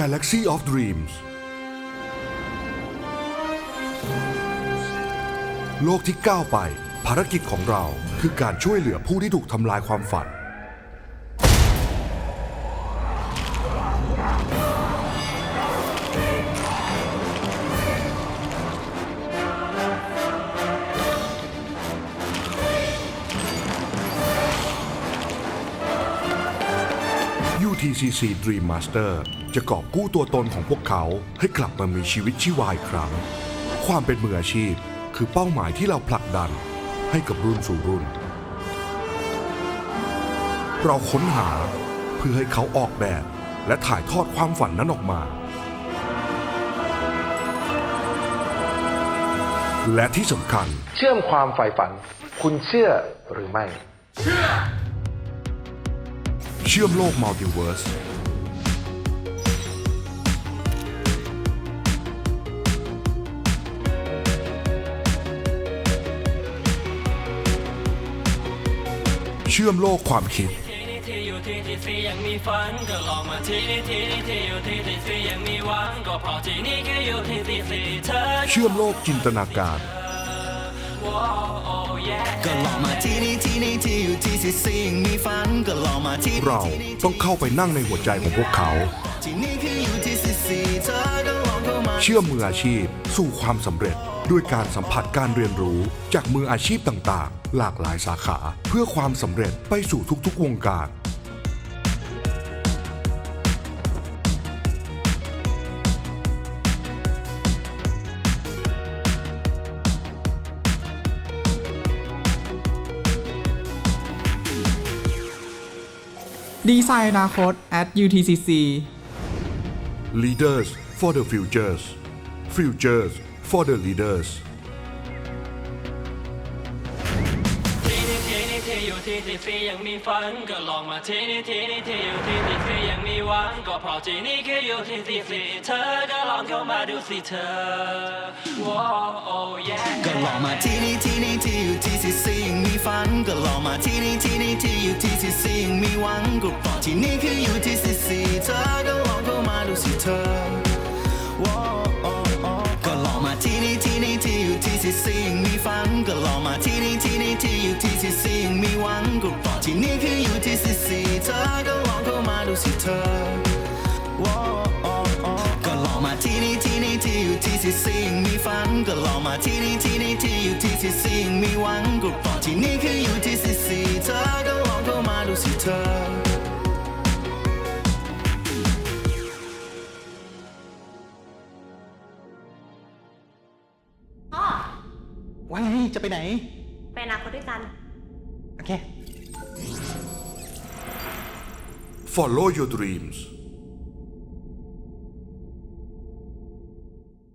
Galaxy of Dreams โลกที่ก้าวไป ภารกิจของเราคือการช่วยเหลือผู้ที่ถูกทำลายความฝัน UTCC Dream Master จะกอบกู้ตัวตนของพวกเขาให้กลับมามีชีวิตชีวาอีกครั้ง ความเป็นมืออาชีพคือเป้าหมายที่เราผลักดันให้กับรุ่นสู่รุ่น เราค้นหาเพื่อให้เขาออกแบบ และถ่ายทอดความฝันนั้นออกมา และที่สำคัญ เชื่อมความใฝ่ฝัน คุณเชื่อหรือไม่ เชื่อ มโลกมัลติเวิร์สเชื่อมโลกความคิด เชื่อมโลกจินตนาการ ก็ลองมาที่นี่ที่นี่ที่อยู่ที่ที่สิ่งมีฝันก็ลองมาที่เราต้องเข้าไปนั่งในหัวใจของพวกเขา ที่นี่คืออยู่ที่สิ่งเธอก็ลองเข้ามา เชื่อมมืออาชีพสู่ความสำเร็จ ด้วยการสัมผัสการเรียนรู้จากมืออาชีพต่างๆ หลากหลายสาขา เพื่อความสำเร็จไปสู่ทุกๆ วงการ ดีไซน์อนาคต at UTCC Leaders for the futures Futures for the leaders ที่นี่ที่นี่ที่อยู่ที่ที่ฟรียังมีฝันก็ลองมาที่นี่ที่นี่ที่อยู่ที่ที่ฟรียังมีหวังก็เพราะที่นี่คืออยู่ที่ที่ฟรีเธอก็ลองเข้ามาดูสิเธอโอ้โอ้แย่ก็ลองมาที่นี่ที่นี่ที่อยู่ที่ที่สิ่งมีฝันก็ลองมาที่นี่ที่นี่ที่อยู่ที่ที่สิ่งมี หวังก็เพราะที่นี่คืออยู่ที่สิ่งเธอก็ลองเข้ามาดูสิเธอก็ลองมาที่นี่ที่นี่ที่อยู่ที่ที่สิ่งมีฝันก็ลองมาที่นี่ที่นี่ที่อยู่ที่ที่สิ่งมีหวังก็เพราะที่นี่คืออยู่ที่สิ่งเธอก็ลองเข้ามาดูสิเธอก็ลองมาที่นี่ที่นี่ที่อยู่ที่ที่สิ่งมีฝันก็ลองมาที่นี่ที่นี่ที่อยู่ที่ที่สิ่งมีหวังก็เพราะที่นี่คือ ว่าไงจะไปไหน ไปอนาคตด้วยกัน โอเค Follow your dreams